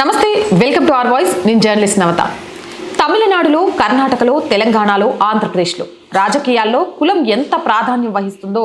నమస్తే welcome to are voice. నేను journalist Navatha. తమిళనాడులో కర్ణాటకలో తెలంగాణలో ఆంధ్రప్రదేశ్లో రాజకీయాల్లో కులం ఎంత ప్రాధాన్యం వహిస్తుందో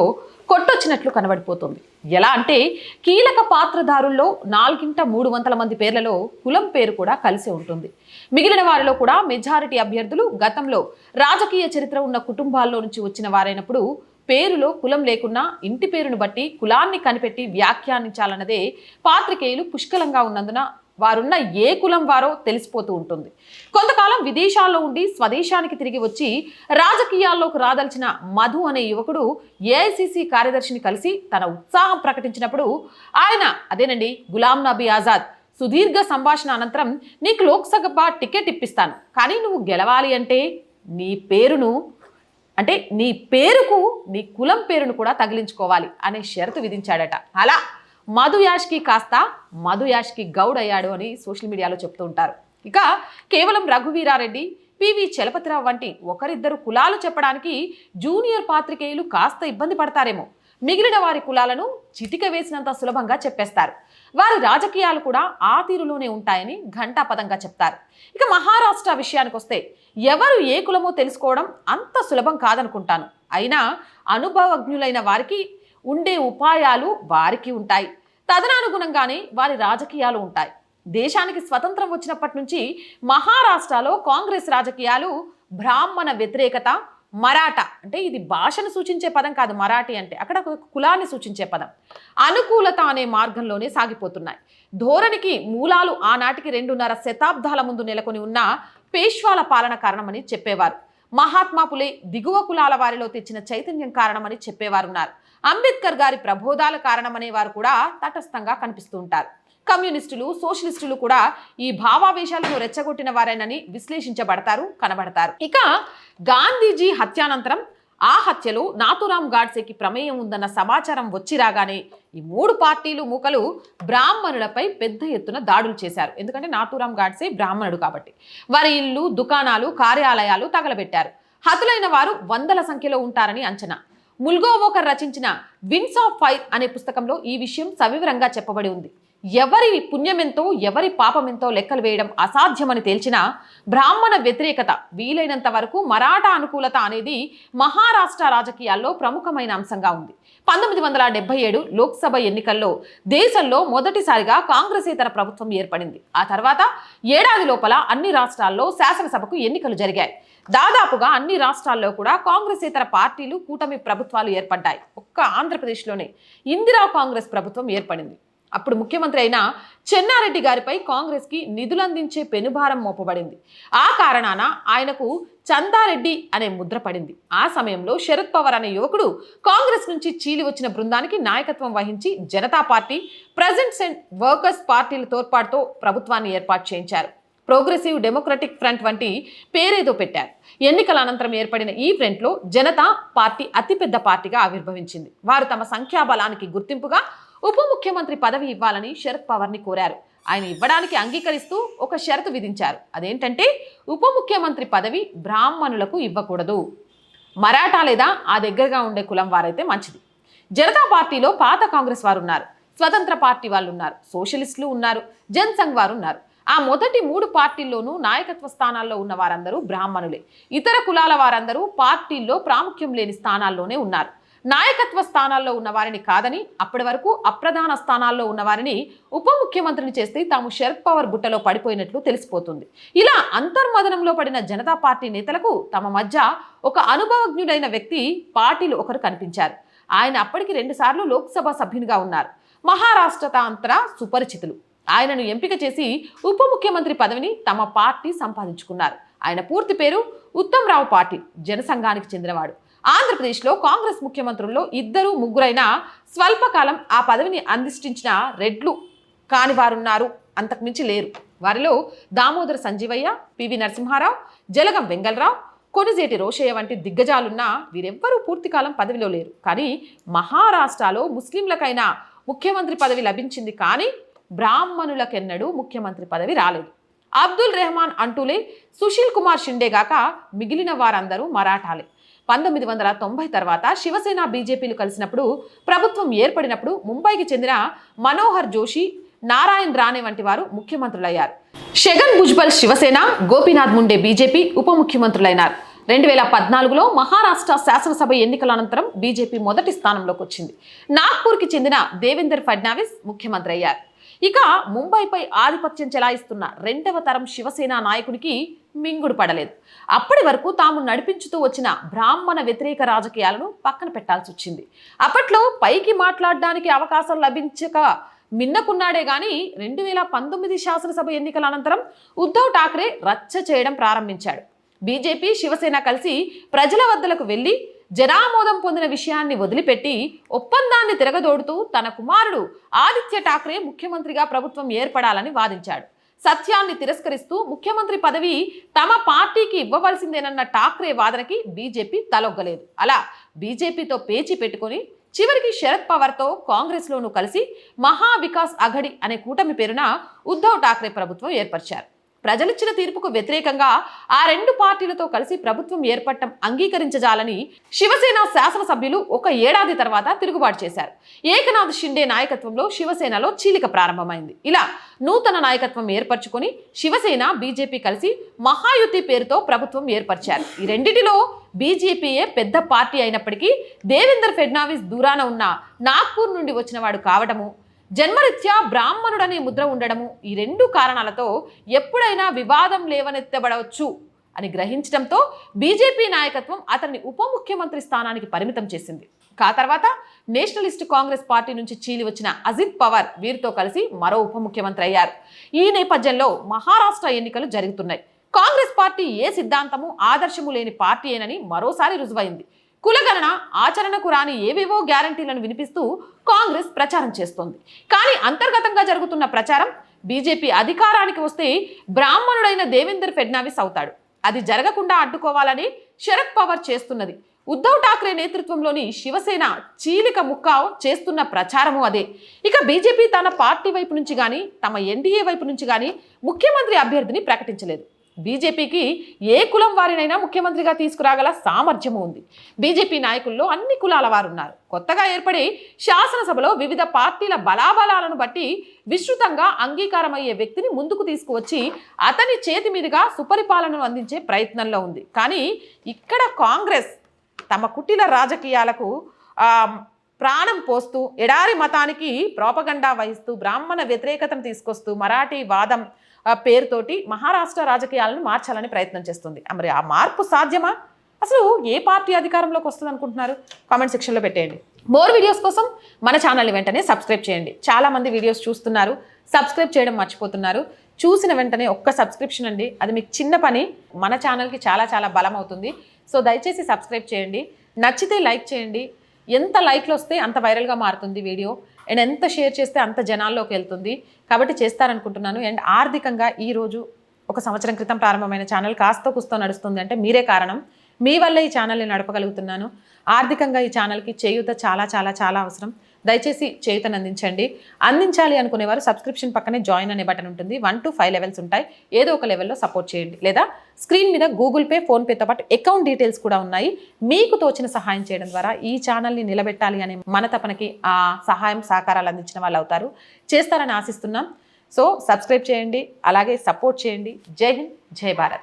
కొట్టొచ్చినట్లు కనబడిపోతుంది. ఎలా అంటే కీలక పాత్రధారుల్లో నాలుగింట మూడు వందల మంది పేర్లలో కులం పేరు కూడా కలిసి ఉంటుంది. మిగిలిన వారిలో కూడా మెజారిటీ అభ్యర్థులు గతంలో రాజకీయ చరిత్ర ఉన్న కుటుంబాల్లో నుంచి వచ్చిన వారైనప్పుడు పేరులో కులం లేకున్నా ఇంటి పేరును బట్టి కులాన్ని కనిపెట్టి వ్యాఖ్యానించాలన్నదే పాత్రికేయులు పుష్కలంగా ఉన్నందున వారున్న ఏ కులం వారో తెలిసిపోతూ ఉంటుంది. కొంతకాలం విదేశాల్లో ఉండి స్వదేశానికి తిరిగి వచ్చి రాజకీయాల్లోకి రాదలిచిన మధు అనే యువకుడు ఏఐసిసి కార్యదర్శిని కలిసి తన ఉత్సాహం ప్రకటించినప్పుడు ఆయన అదేనండి గులాం నబీ ఆజాద్. సుదీర్ఘ సంభాషణ అనంతరం నీకు లోక్సభ టికెట్ ఇప్పిస్తాను. కానీ నువ్వు గెలవాలి అంటే నీ పేరును అంటే నీ పేరుకు నీ కులం పేరును కూడా తగిలించుకోవాలి అనే షరతు విధించాడట. అలా మధు యాష్కి కాస్త మధు యాష్కి గౌడ్ అయ్యాడు అని సోషల్ మీడియాలో చెప్తూ ఉంటారు. ఇక కేవలం రఘువీరారెడ్డి పివి చలపతిరావు వంటి ఒకరిద్దరు కులాలు చెప్పడానికి జూనియర్ పాత్రికేయులు కాస్త ఇబ్బంది పడతారేమో. మిగిలిన వారి కులాలను చిటిక వేసినంత సులభంగా చెప్పేస్తారు. వారి రాజకీయాలు కూడా ఆ తీరులోనే ఉంటాయని ఘంటాపదంగా చెప్తారు. ఇక మహారాష్ట్ర విషయానికి వస్తే ఎవరు ఏ కులమో తెలుసుకోవడం అంత సులభం కాదనుకుంటాను. అయినా అనుభవజ్ఞులైన వారికి ఉండే ఉపాయాలు వారికి ఉంటాయి. తదనానుగుణంగానే వారి రాజకీయాలు ఉంటాయి. దేశానికి స్వతంత్రం వచ్చినప్పటి నుంచి మహారాష్ట్రలో కాంగ్రెస్ రాజకీయాలు బ్రాహ్మణ వ్యతిరేకత మరాఠా అంటే ఇది భాషను సూచించే పదం కాదు మరాఠీ అంటే అక్కడ ఒక కులాన్ని సూచించే పదం. అనుకూలత అనే మార్గంలోనే సాగిపోతున్నాయి. ధోరణికి మూలాలు ఆనాటికి రెండున్నర శతాబ్దాల ముందు నెలకొని ఉన్న పేష్వాల పాలన కారణమని చెప్పేవారు. మహాత్మా పులే దిగువ కులాల వారిలో తెచ్చిన చైతన్యం కారణమని చెప్పేవారున్నారు. అంబేద్కర్ గారి ప్రబోధాల కారణమనేవారు కూడా తటస్థంగా కనిపిస్తూ ఉంటారు. కమ్యూనిస్టులు సోషలిస్టులు కూడా ఈ భావావేశాలను రెచ్చగొట్టిన వారేనని విశ్లేషించబడతారు కనబడతారు. ఇక గాంధీజీ హత్యానంతరం ఆ హత్యలో నాతురాం గాడ్సేకి ప్రమేయం ఉందన్న సమాచారం వచ్చి రాగానే ఈ మూడు పార్టీలు మూకలు బ్రాహ్మణులపై పెద్ద ఎత్తున దాడులు చేశారు. ఎందుకంటే నాతురాం గాడ్సే బ్రాహ్మణుడు కాబట్టి. వారి ఇల్లు దుకాణాలు కార్యాలయాలు తగలబెట్టారు. హతులైన వారు వందల సంఖ్యలో ఉంటారని అంచనా. ముల్గోవోకర్ రచించిన విన్స్ ఆఫ్ ఫైర్ అనే పుస్తకంలో ఈ విషయం సవివరంగా చెప్పబడి ఉంది. ఎవరి పుణ్యమెంతో ఎవరి పాపమెంతో లెక్కలు వేయడం అసాధ్యమని తేల్చిన బ్రాహ్మణ వ్యతిరేకత వీలైనంత వరకు మరాఠా అనుకూలత అనేది మహారాష్ట్ర రాజకీయాల్లో ప్రముఖమైన అంశంగా ఉంది. పంతొమ్మిది వందల డెబ్బై ఏడు లోక్సభ ఎన్నికల్లో దేశంలో మొదటిసారిగా కాంగ్రెసేతర ప్రభుత్వం ఏర్పడింది. ఆ తర్వాత ఏడాది లోపల అన్ని రాష్ట్రాల్లో శాసనసభకు ఎన్నికలు జరిగాయి. దాదాపుగా అన్ని రాష్ట్రాల్లో కూడా కాంగ్రెసేతర పార్టీలు కూటమి ప్రభుత్వాలు ఏర్పడ్డాయి. ఒక్క ఆంధ్రప్రదేశ్లోనే ఇందిరా కాంగ్రెస్ ప్రభుత్వం ఏర్పడింది. అప్పుడు ముఖ్యమంత్రి అయిన చెన్నారెడ్డి గారిపై కాంగ్రెస్కి నిధులందించే పెనుభారం మోపబడింది. ఆ కారణాన ఆయనకు చందారెడ్డి అనే ముద్ర పడింది. ఆ సమయంలో శరద్ పవార్ అనే యువకుడు కాంగ్రెస్ నుంచి చీలి వచ్చిన బృందానికి నాయకత్వం వహించి Janata party peasants and workers పార్టీల తోడ్పాటుతో ప్రభుత్వాన్ని ఏర్పాటు చేయించారు. ప్రోగ్రెసివ్ డెమోక్రటిక్ ఫ్రంట్ వంటి పేరేదో పెట్టారు. ఎన్నికల అనంతరం ఏర్పడిన ఈ ఫ్రంట్లో జనతా పార్టీ అతిపెద్ద పార్టీగా ఆవిర్భవించింది. వారు తమ సంఖ్యాబలానికి గుర్తింపుగా ఉప ముఖ్యమంత్రి పదవి ఇవ్వాలని శరద్ పవార్ని కోరారు. ఆయన ఇవ్వడానికి అంగీకరిస్తూ ఒక షరతు విధించారు. అదేంటంటే ఉప ముఖ్యమంత్రి పదవి బ్రాహ్మణులకు ఇవ్వకూడదు. మరాఠా లేదా ఆ దగ్గరగా ఉండే కులం వారైతే మంచిది. జనతా పార్టీలో పాత కాంగ్రెస్ వారు ఉన్నారు స్వతంత్ర పార్టీ వాళ్ళు ఉన్నారు సోషలిస్టులు ఉన్నారు. జన్సంఘ్ వారు ఉన్నారు ఆ మొదటి మూడు పార్టీల్లోనూ నాయకత్వ స్థానాల్లో ఉన్న వారందరూ బ్రాహ్మణులే. ఇతర కులాల వారందరూ పార్టీల్లో ప్రాముఖ్యం లేని స్థానాల్లోనే ఉన్నారు. నాయకత్వ స్థానాల్లో ఉన్న వారిని కాదని అప్పటి వరకు అప్రధాన స్థానాల్లో ఉన్న వారిని ఉప ముఖ్యమంత్రిని చేస్తే తాము శరద్ పవార్ బుట్టలో పడిపోయినట్లు తెలిసిపోతుంది. ఇలా అంతర్మదనంలో పడిన జనతా పార్టీ నేతలకు తమ మధ్య ఒక అనుభవజ్ఞుడైన వ్యక్తి పార్టీలు ఒకరు కనిపించారు. ఆయన అప్పటికి రెండుసార్లు లోక్సభ సభ్యునిగా ఉన్నారు. మహారాష్ట్ర అంతటా సుపరిచితులు. ఆయనను ఎంపిక చేసి ఉప ముఖ్యమంత్రి పదవిని తమ పార్టీ సంపాదించుకున్నారు. ఆయన పూర్తి పేరు ఉత్తమ్ రావు పాటిల్ జనసంఘానికి చెందినవాడు. ఆంధ్రప్రదేశ్లో కాంగ్రెస్ ముఖ్యమంత్రుల్లో ఇద్దరు ముగ్గురైన స్వల్పకాలం ఆ పదవిని అందిష్టించిన రెడ్లు కాని వారున్నారు. అంతకుమించి లేరు. వారిలో దామోదర సంజీవయ్య పివి నరసింహారావు జలగం వెంగళరావు కొనిజేటి రోషయ్య వంటి దిగ్గజాలున్న వీరెవ్వరూ పూర్తికాలం పదవిలో లేరు. కానీ మహారాష్ట్రలో ముస్లింలకైనా ముఖ్యమంత్రి పదవి లభించింది కానీ బ్రాహ్మణులకెన్నడూ ముఖ్యమంత్రి పదవి రాలేదు. అబ్దుల్ రెహమాన్ అంటూలే సుశీల్ కుమార్ షిండే గాక మిగిలిన వారందరూ మరాఠాలే. పంతొమ్మిది వందల తొంభై తర్వాత శివసేన బీజేపీలు కలిసినప్పుడు ప్రభుత్వం ఏర్పడినప్పుడు ముంబైకి చెందిన మనోహర్ జోషి నారాయణ్ రాణే వంటి వారు ముఖ్యమంత్రులయ్యారు. షగన్ భుజ్బల్ శివసేన గోపీనాథ్ ముండే బీజేపీ ఉప ముఖ్యమంత్రులైనారు. రెండు వేల పద్నాలుగులో మహారాష్ట్ర శాసనసభ ఎన్నికల అనంతరం బీజేపీ మొదటి స్థానంలోకి వచ్చింది. నాగ్పూర్కి చెందిన దేవేందర్ ఫడ్నావిస్ ముఖ్యమంత్రి అయ్యారు. ఇక ముంబైపై ఆధిపత్యం చెలాయిస్తున్న రెండవ తరం శివసేన నాయకుడికి మింగుడు పడలేదు. అప్పటి వరకు తాము నడిపించుతూ వచ్చిన బ్రాహ్మణ వ్యతిరేక రాజకీయాలను పక్కన పెట్టాల్సి వచ్చింది. అప్పట్లో పైకి మాట్లాడడానికి అవకాశం లభించక మిన్నకున్నాడే గాని రెండు వేల పంతొమ్మిది శాసనసభ ఎన్నికల అనంతరం ఉద్ధవ్ ఠాక్రే రచ్చ చేయడం ప్రారంభించాడు. బీజేపీ శివసేన కలిసి ప్రజల వద్దలకు వెళ్ళి జనామోదం పొందిన విషయాన్ని వదిలిపెట్టి ఒప్పందాన్ని తిరగదోడుతూ తన కుమారుడు ఆదిత్య ఠాక్రే ముఖ్యమంత్రిగా ప్రభుత్వం ఏర్పడాలని వాదించాడు. సత్యాన్ని తిరస్కరిస్తూ ముఖ్యమంత్రి పదవి తమ పార్టీకి ఇవ్వవలసిందేనన్న ఠాక్రే వాదనకి బీజేపీ తలొగ్గలేదు. అలా బీజేపీతో పేచి పెట్టుకొని చివరికి శరద్ పవార్తో కాంగ్రెస్లోనూ కలిసి మహావికాస్ అఘడి అనే కూటమి పేరున ఉద్ధవ్ ఠాక్రే ప్రభుత్వం ఏర్పరిచారు. ప్రజలిచ్చిన తీర్పుకు వ్యతిరేకంగా ఆ రెండు పార్టీలతో కలిసి ప్రభుత్వం ఏర్పడటం అంగీకరించజాలని శివసేన శాసనసభ్యులు ఒక ఏడాది తర్వాత తిరుగుబాటు చేశారు. ఏకనాథ్ షిండే నాయకత్వంలో శివసేనలో చీలిక ప్రారంభమైంది. ఇలా నూతన నాయకత్వం ఏర్పరచుకొని శివసేన బీజేపీ కలిసి మహాయుతి పేరుతో ప్రభుత్వం ఏర్పరిచారు. ఈ రెండిటిలో బీజేపీయే పెద్ద పార్టీ అయినప్పటికీ దేవేందర్ ఫెడ్నావిస్ దూరాన ఉన్న నాగ్పూర్ నుండి వచ్చిన వాడు కావడము జన్మరీత్యా బ్రాహ్మణుడనే ముద్ర ఉండడము ఈ రెండు కారణాలతో ఎప్పుడైనా వివాదం లేవనెత్తబడవచ్చు అని గ్రహించడంతో బీజేపీ నాయకత్వం అతన్ని ఉప ముఖ్యమంత్రి స్థానానికి పరిమితం చేసింది. కా తర్వాత నేషనలిస్ట్ కాంగ్రెస్ పార్టీ నుంచి చీలి వచ్చిన అజిత్ పవార్ వీరితో కలిసి మరో ఉప ముఖ్యమంత్రి అయ్యారు. ఈ నేపథ్యంలో మహారాష్ట్ర ఎన్నికలు జరుగుతున్నాయి. కాంగ్రెస్ పార్టీ ఏ సిద్ధాంతము ఆదర్శము లేని పార్టీ ఏనని మరోసారి రుజువైంది. కులగణన ఆచరణకు రాని ఏవేవో గ్యారంటీలను వినిపిస్తూ కాంగ్రెస్ ప్రచారం చేస్తోంది. కానీ అంతర్గతంగా జరుగుతున్న ప్రచారం బీజేపీ అధికారానికి వస్తే బ్రాహ్మణుడైన దేవేందర్ ఫెడ్నావిస్ అవుతాడు. అది జరగకుండా అడ్డుకోవాలని శరద్ పవార్ చేస్తున్నది. ఉద్ధవ్ ఠాక్రే నేతృత్వంలోని శివసేన చీలిక ముక్క చేస్తున్న ప్రచారము అదే. ఇక బీజేపీ తన పార్టీ వైపు నుంచి కానీ తమ ఎన్డీఏ వైపు నుంచి కానీ ముఖ్యమంత్రి అభ్యర్థిని ప్రకటించలేదు. బీజేపీకి ఏ కులం వారినైనా ముఖ్యమంత్రిగా తీసుకురాగల సామర్థ్యము ఉంది. బీజేపీ నాయకుల్లో అన్ని కులాల వారు ఉన్నారు కొత్తగా ఏర్పడి శాసనసభలో వివిధ పార్టీల బలాబలాలను బట్టి విస్తృతంగా అంగీకారమయ్యే వ్యక్తిని ముందుకు తీసుకువచ్చి అతని చేతి మీదుగా సుపరిపాలనను అందించే ప్రయత్నంలో ఉంది. కానీ ఇక్కడ కాంగ్రెస్ తమ కుటిల రాజకీయాలకు ప్రాణం పోస్తూ ఎడారి మతానికి ప్రోపగండా వహిస్తూ బ్రాహ్మణ వ్యతిరేకతను తీసుకొస్తూ మరాఠీ వాదం పేరుతోటి మహారాష్ట్ర రాజకీయాలను మార్చాలని ప్రయత్నం చేస్తుంది. మరి ఆ మార్పు సాధ్యమా? అసలు ఏ పార్టీ అధికారంలోకి వస్తుంది అనుకుంటున్నారు? కామెంట్ సెక్షన్లో పెట్టేయండి. మోర్ వీడియోస్ కోసం మన ఛానల్ని వెంటనే సబ్స్క్రైబ్ చేయండి. చాలామంది వీడియోస్ చూస్తున్నారు సబ్స్క్రైబ్ చేయడం మర్చిపోతున్నారు. చూసిన వెంటనే ఒక్క సబ్స్క్రిప్షన్ అండి. అది మీకు చిన్న పని మన ఛానల్కి చాలా చాలా బలం అవుతుంది. సో దయచేసి సబ్స్క్రైబ్ చేయండి. నచ్చితే లైక్ చేయండి. ఎంత లైక్లు వస్తే అంత వైరల్గా మారుతుంది వీడియో. అండ్ ఎంత షేర్ చేస్తే అంత జనాల్లోకి వెళ్తుంది. కాబట్టి చేస్తారనుకుంటున్నాను. అండ్ ఆర్థికంగా ఈరోజు ఒక సంవత్సరం క్రితం ప్రారంభమైన ఛానల్ కాస్త కుస్తో నడుస్తుంది అంటే మీరే కారణం. మీ వల్ల ఈ ఛానల్ని నడపగలుగుతున్నాను. ఆర్థికంగా ఈ ఛానల్కి చేయూత చాలా చాలా చాలా అవసరం. దయచేసి చేతను అందించండి అందించాలి అనుకునేవారు సబ్స్క్రిప్షన్ పక్కనే జాయిన్ అనే బటన్ ఉంటుంది. వన్ టు ఫైవ్ లెవెల్స్ ఉంటాయి. ఏదో ఒక లెవెల్లో సపోర్ట్ చేయండి. లేదా స్క్రీన్ మీద గూగుల్ పే ఫోన్పేతో పాటు అకౌంట్ డీటెయిల్స్ కూడా ఉన్నాయి. మీకు తోచిన సహాయం చేయడం ద్వారా ఈ ఛానల్ని నిలబెట్టాలి అనే మన తపనకి ఆ సహాయం సహకారాలు అందించిన వాళ్ళు అవుతారు. చేస్తారని ఆశిస్తున్నాం. సో సబ్స్క్రైబ్ చేయండి. అలాగే సపోర్ట్ చేయండి. జై హింద్ జై భారత్.